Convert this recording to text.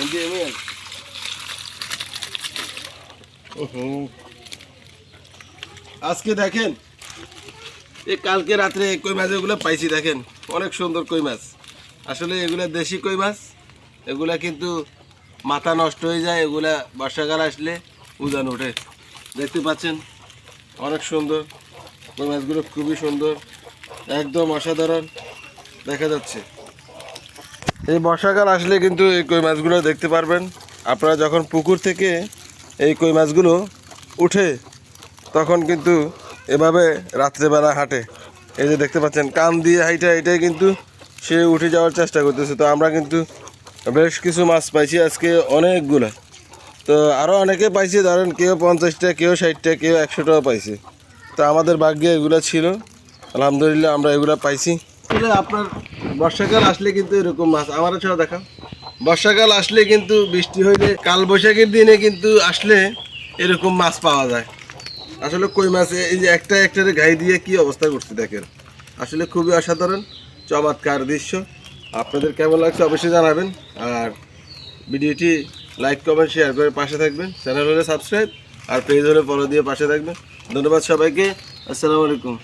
ML আজকে দেখেন এই কালকে রাত্রে কই মাছ এগুলো পাইছি দেখেন অনেক সুন্দর কই মাছ। আসলে এগুলো দেশি কই মাছ এগুলা কিন্তু মাথা নষ্ট হয়ে যায় এগুলা বর্ষাকাল আসলে উজান ওঠে। দেখতে পাচ্ছেন অনেক সুন্দর কই মাছগুলো খুবই সুন্দর একদম অসাধারণ দেখা যাচ্ছে। এই বর্ষাকাল আসলে কিন্তু এই কই মাছগুলো দেখতে পারবেন। আপনারা যখন পুকুর থেকে এই কই মাছগুলো উঠে তখন কিন্তু এভাবে রাত্রেবেলা হাঁটে। এই যে দেখতে পাচ্ছেন, কান দিয়ে হাইটা এটাই কিন্তু সে উঠে যাওয়ার চেষ্টা করতেছে। তো আমরা কিন্তু বেশ কিছু মাছ পাইছি আজকে অনেকগুলো। তো আরও অনেকে পাইছি, ধরেন কেউ পঞ্চাশটা, কেউ ষাটটা, কেউ একশোটাও পাইছে। তো আমাদের ভাগ্যে এগুলো ছিল। আলহামদুলিল্লাহ আমরা এগুলো পাইছি। আপনার বর্ষাকাল আসলে কিন্তু এরকম মাছ। আমার ছাড়া দেখা বর্ষাকাল আসলে কিন্তু বৃষ্টি হইলে কাল বৈশাখের দিনে কিন্তু আসলে এরকম মাছ পাওয়া যায়। আসলে কই মাছ? এই যে একটা একটারে গাই দিয়ে কি অবস্থা করছে দেখেন। আসলে খুবই অসাধারণ, চমৎকার দৃশ্য। আপনাদের কেমন লাগছে অবশ্যই জানাবেন। আর ভিডিওটি লাইক, কমেন্ট, শেয়ার করে পাশে থাকবেন। চ্যানেল হলে সাবস্ক্রাইব আর পেজ হলে ফলো দিয়ে পাশে থাকবেন। ধন্যবাদ সবাইকে। আসসালামু আলাইকুম।